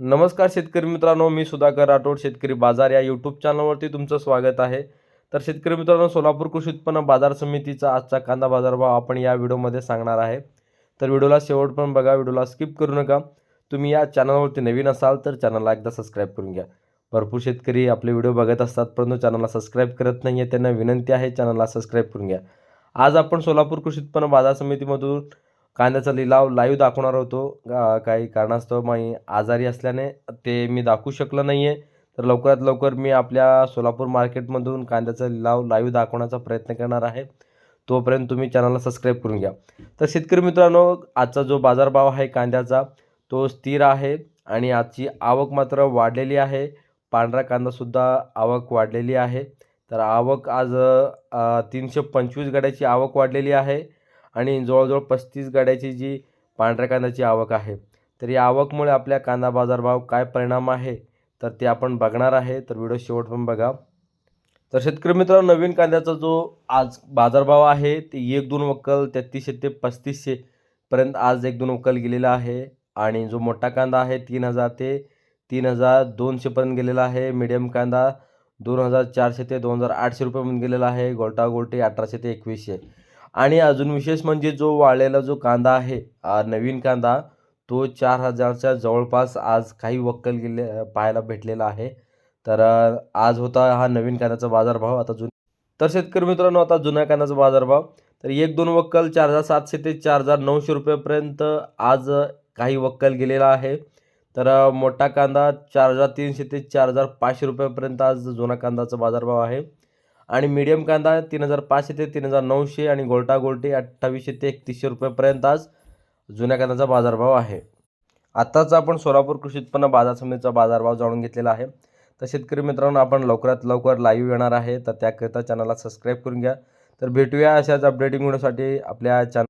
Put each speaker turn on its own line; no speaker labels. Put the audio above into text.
नमस्कार शेतकरी मित्रांनो मी सुधाकर राठोड शेतकरी बाजार या यूट्यूब चॅनलवरती तुमचं स्वागत आहे. तर शेतकरी मित्रांनो सोलापूर कृषी उत्पन्न बाजार समितीचा आजचा कांदा बाजारभाव आपण या व्हिडिओमध्ये सांगणार आहे. तर व्हिडिओला शेवट पण बघा व्हिडिओला स्किप करू नका. तुम्ही या चॅनलवरती नवीन असाल तर चॅनलला एकदा सबस्क्राईब करून घ्या. भरपूर शेतकरी आपले व्हिडिओ बघत असतात परंतु चॅनलला सबस्क्राईब करत नाही आहे त्यांना विनंती आहे चॅनलला सबस्क्राईब करून घ्या. आज आपण सोलापूर कृषी उत्पन्न बाजार समितीमधून कांद्याचा लिलाव लाईव्ह दाखवणार होतो. काही कारणास्तव मी आजारी असल्याने ते मी दाखवू शकलं नाही आहे तर लवकरात लवकर मी आपल्या सोलापूर मार्केटमधून कांद्याचा लिलाव लाईव्ह दाखवण्याचा प्रयत्न करणार आहे. तोपर्यंत तुम्ही चॅनलला सबस्क्राईब करून घ्या. तर शेतकरी मित्रांनो आजचा जो बाजारभाव आहे कांद्याचा तो स्थिर आहे आणि आजची आवक मात्र वाढलेली आहे. पांढरा कांदासुद्धा आवक वाढलेली आहे. तर आवक आज तीनशे पंचवीस गाड्याची आवक वाढलेली आहे. आणि जवळजवळ पस्तीस गाड्याची जी पांढऱ्या कांद्याची आवक आहे. तर या आवकमुळे आपल्या कांदा बाजारभाव काय परिणाम आहे तर ते आपण बघणार आहे. तर व्हिडिओ शेवट पण बघा. तर शेतकरी मित्रांनो नवीन कांद्याचा जो आज बाजारभाव आहे ते एक दोन वक्कल तेहतीसशे ते पस्तीसशे पर्यंत आज एक दोन वक्कल गेलेला आहे. आणि जो मोठा कांदा आहे तीन हजार ते तीन हजार दोनशेपर्यंत गेलेला आहे. मीडियम कांदा दोन हजार चारशे ते दोन हजार आठशे रुपयेपर्यंत गेलेला आहे. गोल्टा गोलटी अठराशे ते एकवीसशे. आणि अजून विशेष म्हणजे जो वाळलेला जो कांदा आहे नवीन कांदा तो चार हजारच्या जवळपास आज काही वक्कल गेले पाहायला भेटलेला आहे. तर आज होता हा नवीन कांद्याचा बाजारभाव. आता जुन तर शेतकरी मित्रांनो आता जुन्या कांद्याचा बाजारभाव. तर एक दोन वक्कल चार हजार सातशे ते चार हजार नऊशे रुपयापर्यंत आज काही वक्कल गेलेला आहे. तर मोठा कांदा चार हजार तीनशे ते चार हजार पाचशे रुपयापर्यंत आज जुना कांद्याचा बाजारभाव आहे. आणि मीडियम कांदा तीन हजार पाचशे ते तीन हजार नऊशे आणि गोल्टा गोलटी अठ्ठावीसशे ते एकतीसशे रुपयेपर्यंत आज जुन्या कांद्याचा बाजारभाव आहे. आत्ताच आपण सोलापूर कृषी उत्पन्न बाजार समितीचा बाजारभाव जाणून घेतलेला आहे. तर शेतकरी मित्रांनो आपण लवकरात लवकर लाईव्ह येणार आहे. तर त्याकरिता चॅनलला सबस्क्राईब करून घ्या. तर भेटूया अशाच अपडेटिंग व्हिडिओसाठी आपल्या चॅनल